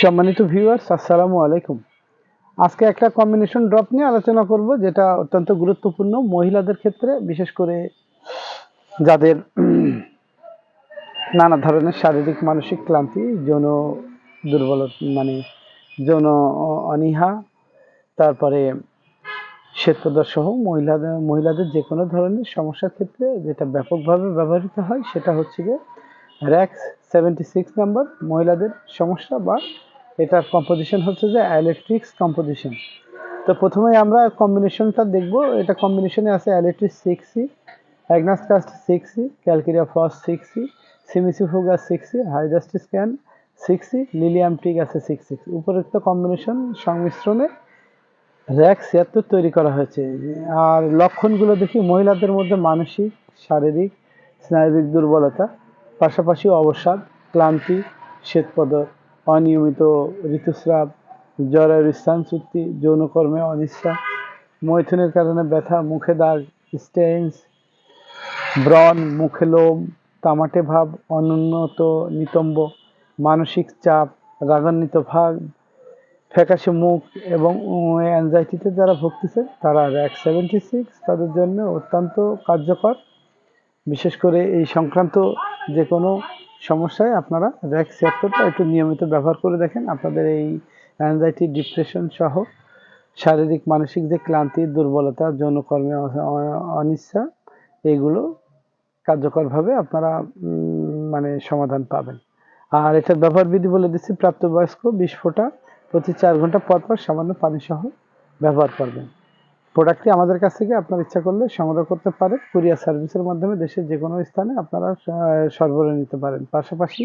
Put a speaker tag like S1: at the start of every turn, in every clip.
S1: সম্মানিত ভিউয়ার্স আসসালামু আলাইকুম। আজকে একটা কম্বিনেশন ড্রপ নিয়ে আলোচনা করব, যেটা অত্যন্ত গুরুত্বপূর্ণ মহিলাদের ক্ষেত্রে, বিশেষ করে যাদের নানা ধরনের শারীরিক, মানসিক ক্লান্তি, যৌন দুর্বলতা মানে যৌন অনীহা, তারপরে শ্বেতপ্রদাহ সহ মহিলাদের মহিলাদের যে কোনো ধরনের সমস্যার ক্ষেত্রে যেটা ব্যাপকভাবে ব্যবহৃত হয়, সেটা হচ্ছে যে র্যাক্স সেভেন্টি সিক্স নাম্বার মহিলাদের সমস্যা বা এটার কম্পোজিশন হচ্ছে যে অ্যালেট্রিক্স কম্পোজিশন তো প্রথমে আমরা কম্বিনেশনটা দেখব। এটা কম্বিনেশনে আছে aletris six x agnus cast সিক্সি calcarea FOSS সিক্সি সিমিসিফুগাস সিক্সি Hydrastis can সিক্সি lilium tick আছে সিক্স সিক্স উপরোক্ত কম্বিনেশন সংমিশ্রণে র্যাক ছিয়াত্তর তৈরি করা হয়েছে। আর লক্ষণগুলো দেখি, মহিলাদের মধ্যে মানসিক, শারীরিক, স্নায়বিক দুর্বলতা, পাশাপাশি অবসাদ, ক্লান্তি, শ্বেতপদর। অনিয়মিত ঋতুস্রাব, জ্বরের স্থানচ্যুতি, যৌনকর্মে অনিচ্ছা মৈথুনের কারণে ব্যথা, মুখে দাগ স্টেন্স ব্রণ, মুখে লোম, তামাটে ভাব, অনুন্নত নিতম্ব, মানসিক চাপ, রাগান্বিত ভাব, ফ্যাকাশে মুখ এবং অ্যাংজাইটিতে যারা ভুগতেছে, তারা র্যাক সেভেন্টি সিক্স তাদের জন্য অত্যন্ত কার্যকর। বিশেষ করে এই সংক্রান্ত যে কোনো সমস্যায় আপনারা র্যাক ছিয়াত্তরটা একটু নিয়মিত ব্যবহার করে দেখেন। আপনাদের এই অ্যাংজাইটি ডিপ্রেশন সহ শারীরিক, মানসিক যে ক্লান্তি, দুর্বলতা, যৌনকর্মে অনিচ্ছা এইগুলো কার্যকরভাবে আপনারা মানে সমাধান পাবেন। আর এটার ব্যবহার বিধি বলে দিচ্ছি, প্রাপ্তবয়স্ক বিশ ফোঁটা প্রতি চার ঘণ্টা পর পর সামান্য পানি সহ ব্যবহার করবেন। প্রোডাক্টটি আমাদের কাছ থেকে আপনার ইচ্ছা করলে সংগ্রহ করতে পারেন। কুরিয়ার সার্ভিসের মাধ্যমে দেশের যে কোনো স্থানে আপনারা সরবরাহ নিতে পারেন। পাশাপাশি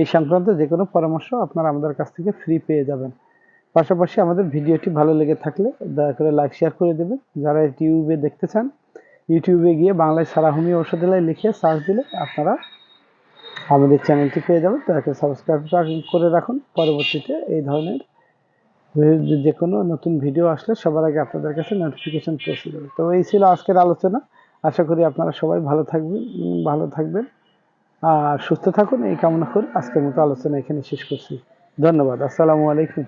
S1: এই সংক্রান্ত যে কোনো পরামর্শ আপনারা আমাদের কাছ থেকে ফ্রি পেয়ে যাবেন। পাশাপাশি আমাদের ভিডিওটি ভালো লেগে থাকলে দয়া করে লাইক শেয়ার করে দেবেন। যারা ইউটিউবে দেখতে চান, ইউটিউবে গিয়ে বাংলায় সারা হোমিও ঔষধালয় লিখে সার্চ দিলে আপনারা আমাদের চ্যানেলটি পেয়ে যাবেন। দয়া করে সাবস্ক্রাইব করে রাখুন। পরবর্তীতে এই ধরনের যে- কোনো নতুন ভিডিও আসলে সবার আগে আপনাদের কাছে নোটিফিকেশন পৌঁছে যাবে। তো এই ছিল আজকের আলোচনা। আশা করি আপনারা সবাই ভালো থাকবেন ভালো থাকবেন। আর সুস্থ থাকুন, এই কামনা করে আজকের মতো আলোচনা এখানে শেষ করছি। ধন্যবাদ, আসসালামু আলাইকুম।